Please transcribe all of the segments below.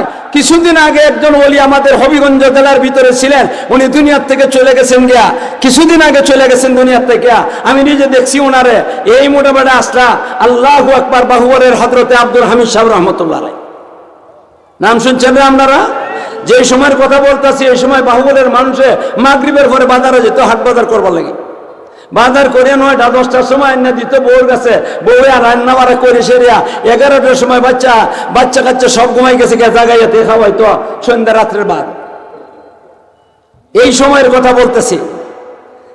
ভাই কিছুদিন আগে একজন ওলি আমাদের হবিগঞ্জ জেলার ভিতরে ছিলেন। উনি দুনিয়ার থেকে চলে গেছেন গিয়া। কিছুদিন আগে চলে গেছেন দুনিয়ার থেকে। আমি নিজে দেখছি ওনারে এই মোটামুটি আসলা আল্লাহ আকবার বাহুবরের হজরতে আব্দুল হামিদ সাহেব রহমতুল্লাহ নাম শুনছেন রে আপনারা? যে সময়ের কথা বলতেছি, এই সময় বাহুবলের মানুষে মাগরিবের ঘরে বাজারে যেত হাট বাজার করবার লাগে। বাজার করে নয়টা, দশটার সময় এনে দিত বউর কাছে। বউ আর রান্না বাড়া করে সেরিয়া। এগারোটার সময় বাচ্চা বাচ্চা কাচ্চা সব ঘুমাই গেছে, গে জাগাইয়াতে খাওয়াইতো সন্ধ্যা রাত্রের বাদ এই সময়ের কথা বলতেছি।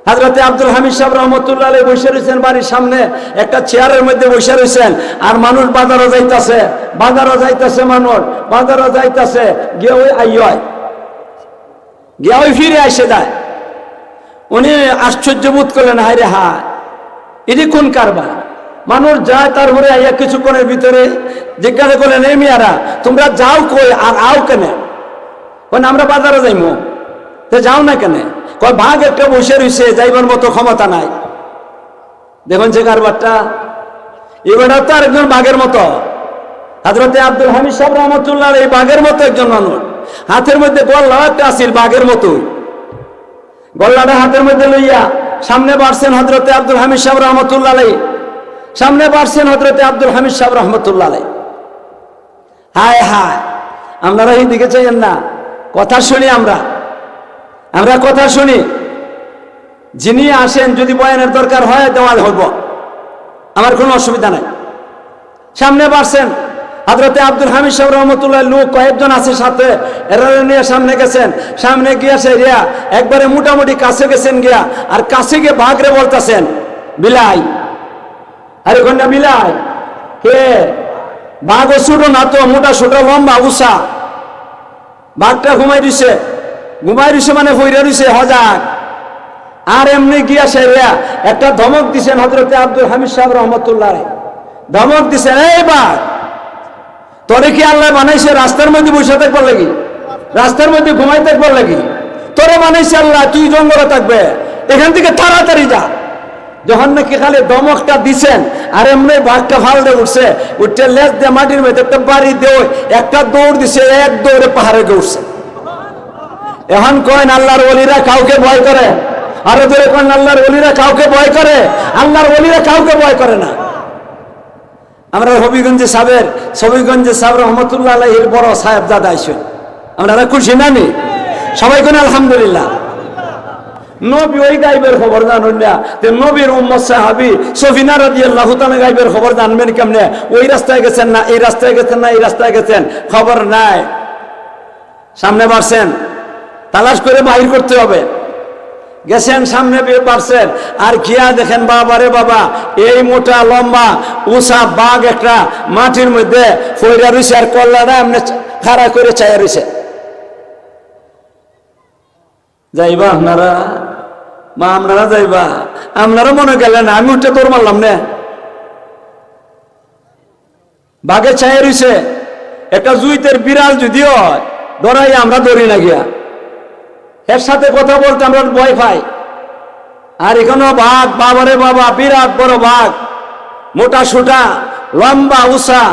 হাজরতে আব্দুল হামিদ সাহেব রহমতুল্লাহ বসে রয়েছেন বাড়ির সামনে, একটা চেয়ারের মধ্যে বসে রয়েছেন আর মানুষ বাজারও যাইতাছে বাজারও যাইতাছে মানুষ, বাজারও যাইতাছে। গিয়ে ওই আইয় গিয়ে ওই ফিরে আসে যায়। উনি আশ্চর্য বোধ করলেন, হায় রে হায় এটি কোন কারবার? মানুষ যায় তারপরে আইয়া কিছুক্ষণের ভিতরে জিজ্ঞাসা করলেন, এই মিয়ারা, তোমরা যাও কই আর আও কেনে? আমরা বাজারে যাইমু। তো যাও না কেন? কয় ভাগ একটা বসে রয়েছে যাইবার মতো ক্ষমতা নাই। দেখুন যে কারবারটা এবারটা তো আরেকজন বাঘের মতো। হাজরতে আব্দুল হামিদ সাহেব রহমতুল্লাহ এই বাঘের মতো একজন মানুষ। হাতের মধ্যে গল্লা একটা আসিল বাঘের মতোই। গল্লাটা হাতের মধ্যে লইয়া সামনে বাড়ছেন হজরতে আব্দুল হামিদ সাহেব রহমতুল্লাহ সামনে বাড়ছেন হজরতে আব্দুল হামিদ সাহেব রহমতুল্লাহ হায় হায়, আপনারা এই দিকে চাইয়েন না। কথা শুনি আমরা। আমরা কথা শুনি। যিনি আসেন, যদি বয়ানের দরকার হয় দেওয়া হইব। আমার কোনো অসুবিধা নাই। সামনে বাড়ছেন হাজরতে আব্দুল হামিদ সাহেব রহমতুল্লাহ লোক কয়েকজন আছে সাথে। নিয়ে সামনে গেছেন। সামনে গিয়া সে রিয়া একবারে মোটামুটি কাছে গেছেন গিয়া। আর কাছে গিয়ে বাঘরে বলতেছেন, বিলাই। আরে কন্যা, বিলাই। কে? বাঘ ছোট না তো, মোটা, ছোট, লম্বা উষা বাঘটা ঘুমাই দিছে। ঘুমাই দিছে মানে হইরা দিছে হজাক আর এমনি গিয়া সে রিয়া একটা ধমক দিছেন হজরতে আব্দুল হামিদ সাহেব রহমতুল্লাহ ধমক দিছেন, এই বাঘ! তোরে কি আল্লাহ বানাইছে? রাস্তার মধ্যে বসে থাকবার লাগি? রাস্তার মধ্যে ঘুমাই থাকবার লাগি? তোরে বানাইছে আল্লাহ, তুই জঙ্গলে থাকবে। এখান থেকে তাড়াতাড়ি যা। যখন নাকি খালি দমকটা দিছেন, আর এমনি বাঘটা দিয়ে উঠছে উঠতে লেজ দিয়ে মাটির মধ্যে একটা বাড়ি দিয়ে একটা দৌড় দিছে, এক দৌড়ে পাহাড়ে উঠছে। এখন কয়েন আল্লাহর ওলিরা কাউকে ভয় করে? আরও ধরে কয়েন আল্লাহর অলিরা কাউকে ভয় করে? আল্লাহর অলিরা কাউকে ভয় করে না? আমরা হবিগঞ্জে সাহেবের হবিগঞ্জে সাহেব রহমতুল্লাহ আলাইহির বড় সাহেব দাদা আইসেন। আমরা খুশি না নি? সবাই কোন আলহামদুলিল্লাহ। নবী ওই গাইবের খবর জানুন না? যে নবীর উম্মত সাহাবি সফিনা রাদিয়াল্লাহু তাআলা গাইবের খবর জানবেন কেমনে? ওই রাস্তায় গেছেন না, এই রাস্তায় গেছেন না, এই রাস্তায় গেছেন? খবর নাই। সামনে বাড়ছেন। তালাশ করে বাহির করতে হবে। গেছেন সামনে পারছেন। আর গিয়া দেখেন, বাবা রে বাবা, এই মোটা, লম্বা উষা বাঘ একটা মাটির মধ্যে ফইরা রয়েছে আর কল্লাটা এমনি খাড়া করে চাইয়া রয়েছে যাইবা আপনারা? মা, আপনারা যাইবা? আপনারা মনে গেলেন আমি উঠে তোর মারলাম না? বাঘে চাইয়া রয়েছে একটা জুইতের বিড়াল যদি হয় ধরাই আমরা ধরি না গিয়া। এর সাথে কথা বলতে আমরা ভয় পাই। আর এখানেও বাঘ, বাবারে বাবা, বিরাট বড় বাঘ, মোটা সোটা, লম্বা উষা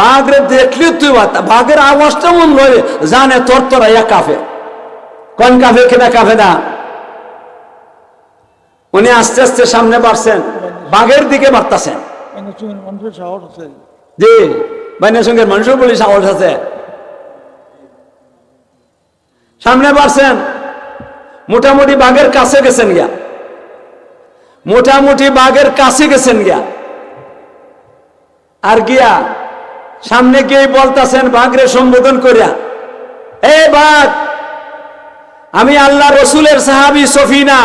বাঘরে দেখলি তুই বাঘের আওয়াজটা মন লয় জানে তোর তোরা ইয়া কাফে কোন কাফে কেনা কাফে না? উনি আস্তে আস্তে সামনে বাড়ছেন। বাঘের দিকে বাড়তাছেন। জি বাইনের সঙ্গে মানুষের বলি সাহস আছে। সামনে বাড়ছেন। মোটামুটি বাঘের কাছে গেছেন গিয়া। মোটামুটি বাঘের কাছে গেছেন গিয়া। আর গিয়া সামনে গিয়ে বলতাছেন বাঘরে সম্বোধন করিয়া। এ বাঘ, আমি আল্লাহ রসুলের সাহাবি সফিনা।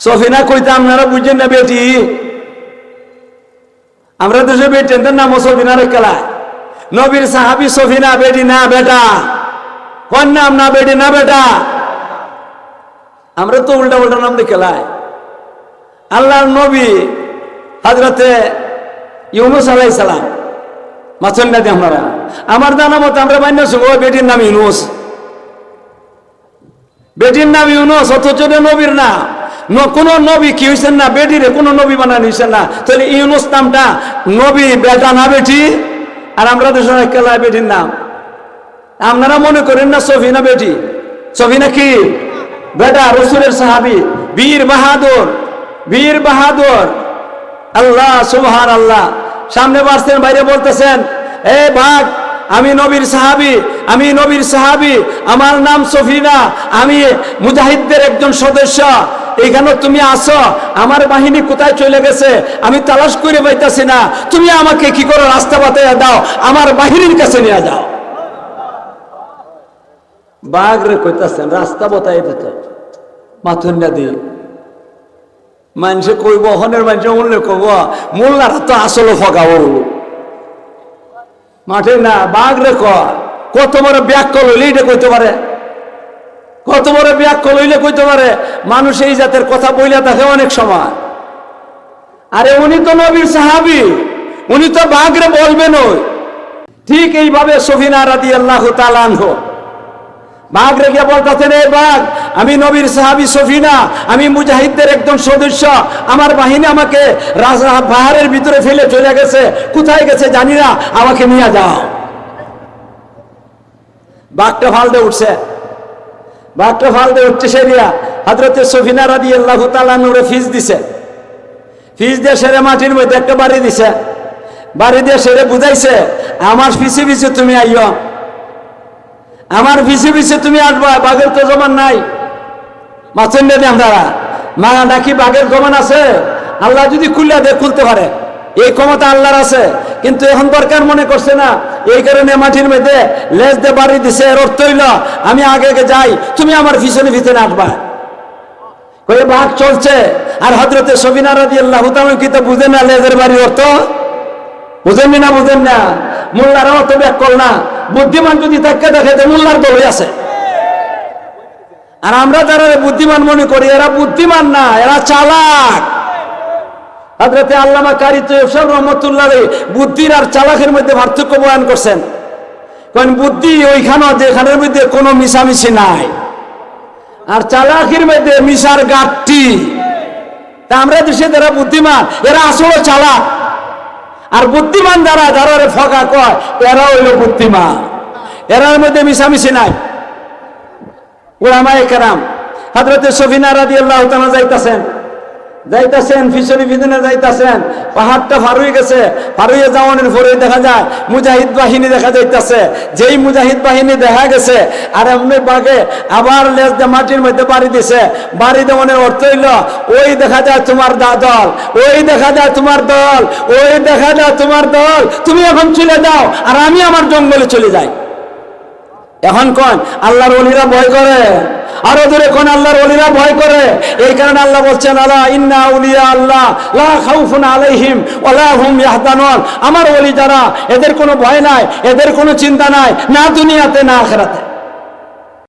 সফিনা কইতে, আপনারা বুঝছেন না বেটি, আমরা দেশে বেটেন নাম সফিনা রেখালায় নবীর সাহাবি সফিনা, বেটি না বেটা। কোন নাম না বেটি না বেটা। আমরা তো উল্টা উল্টা নাম রেখেলাই আল্লাহর নবী হাজরতে ইউনুস আলাই সালাম না দিয়ে আমরা। আমার জানা মতো আমরা মান্য ওই বেটির নাম ইউনুস। বেটির নাম ইউনুস, অথচ নবীর ন- কোন নবী কি হয়েছেন না? বেটিরে কোন নবী বানানো হয়েছেন না। তাহলে ইউনুস নামটা নবী, বেটা না বেটি? আর আমরা দেশের কেলায় বেটির নাম। আপনারা মনে করেন না সফিনা বেটি? সফিনা কি? বেটা রসুলের সাহাবি, বীর বাহাদুর বীর বাহাদুর। আল্লাহ সুবহান আল্লাহ সামনে বাসছেন বাইরে বলতেছেন, এ ভাগ আমি নবীর সাহাবি, আমি নবীর সাহাবি, আমার নাম সফিনা, আমি মুজাহিদদের একজন সদস্য। এখানে তুমি আসো আমার বাহিনী কোথায় চলে গেছে? আমি তালাশ করে পাইতাছি না। তুমি আমাকে কি করে, রাস্তা বাতায় দাও, আমার বাহিনীর কাছে নিয়ে যাও। বাঘ রে কইতাছেন, রাস্তা বতাই দিত মাথুন না দিয়ে মানুষে কইব, হনের মানুষে মূল্য কব মোল্লারা তো আসলে ফগাও মাঠে না বাঘ রে কত বড় ব্যাক লইলে এটা কইতে পারে? কত বড় ব্যাক লইলে কইতে পারে? মানুষ এই জাতের কথা বইলে থাকে অনেক সময়। আরে উনি তো নবীর সাহাবি, উনি তো বাঘরে বলবেন ঠিক এইভাবে সফিনা রাদি আল্লাহ তালানহ বাঘ রেখে বলতেছেন, এই বাঘ আমি নবীর সাহাবি সফিনা, আমি মুজাহিদদের একজন সদস্য। আমার বাহিনী আমাকে পাহাড়ের ভিতরে ফেলে চলে গেছে। কোথায় গেছে জানি না, আমাকে নিয়ে যাও। বাঘটা ফালতে উঠছে। বাঘটা ফালতে উঠছে সেরিয়া হাজরতে সফিনা রাদি আল্লাহ তালানুরে ফিজ দিছে। ফিজ দিয়ে সেরে মাটির মধ্যে একটা বাড়ি দিছে। বাড়ি দিয়ে সেরে বুঝাইছে, আমার পিছে পিছে তুমি আইও আমার পিছে পিছে তুমি আসবা বাঘের তো জমান নাই। মাছেন দেবে আপনারা মা নাকি বাঘের জমান আছে? আল্লাহ যদি খুললে দেয়, খুলতে পারে। এই ক্ষমতা আল্লাহর আছে। কিন্তু এখন দরকার মনে করছে না, এই কারণে মাটির মধ্যে লেজ দিয়ে বাড়ি দিছে, এর অর্থ হইল, আমি আগে আগে যাই, তুমি আমার পিছনে পিছনে আসবা কয়ে বাঘ চলছে। আর হজরতে সবিনা রাজি আল্লাহ কি তো বুঝে না লেজের বাড়ি অর্থ? বুঝেননি না, বুঝেন না? মোল্লারা অত ব্যাক কর না। বুদ্ধিমান যদি তাকে দেখে তো মোল্লার দলই আছে। আর আমরা যারা বুদ্ধিমান মনে করি, এরা বুদ্ধিমান না, এরা চালাক। হজরতে আল্লামা কারি তৈব রহমতুল্লাহ বুদ্ধির আর চালাকের মধ্যে পার্থক্য বয়ান করছেন। কারণ বুদ্ধি ওইখানে, যেখানের মধ্যে কোনো মিশামিশি নাই। আর চালাকির মধ্যে মিশার গাঠটি তা আমরা দেশে যারা বুদ্ধিমান, এরা আসলে চালাক। আর বুদ্ধিমান যারা যারা ফকা কয় এরা হইল বুদ্ধিমান। এরার মধ্যে মিশামিশি নাই। ওলামায়ে কেরাম হাজরতে সফিনা রাদি আল্লাহ যাইতাছেন। যাইতাছেন ফিশরি ভিতরে যাইতাছেন। পাহাড়টা হয়ে গেছে। পার হয়ে যাওয়ানোর দেখা যায়, মুজাহিদ বাহিনী দেখা যাইতাছে। যেই মুজাহিদ বাহিনী দেখা গেছে, আর এমনি বাগে আবার লেজ দিয়ে মাটির মধ্যে বাড়ি দিছে। বাড়ি দেওয়ানোর অর্থ হইল, ওই দেখা যায় তোমার দা দল, ওই দেখা যায় তোমার দল, ওই দেখা যায় তোমার দল। তুমি এখন চলে যাও, আর আমি আমার জঙ্গলে চলে যাই। এখন কোন আল্লাহর অলিরা ভয় করে। আরও দূরে কোন আল্লাহর অলিরা ভয় করে। এই কারণে আল্লাহ বলছেন আল্লাহ ইন্না উলিয়া আল্লাহ, লা খাউফুন আলাইহিম ওয়ালা হুম আমার অলি যারা, এদের কোনো ভয় নাই, এদের কোনো চিন্তা নাই, না দুনিয়াতে, না আখিরাতে।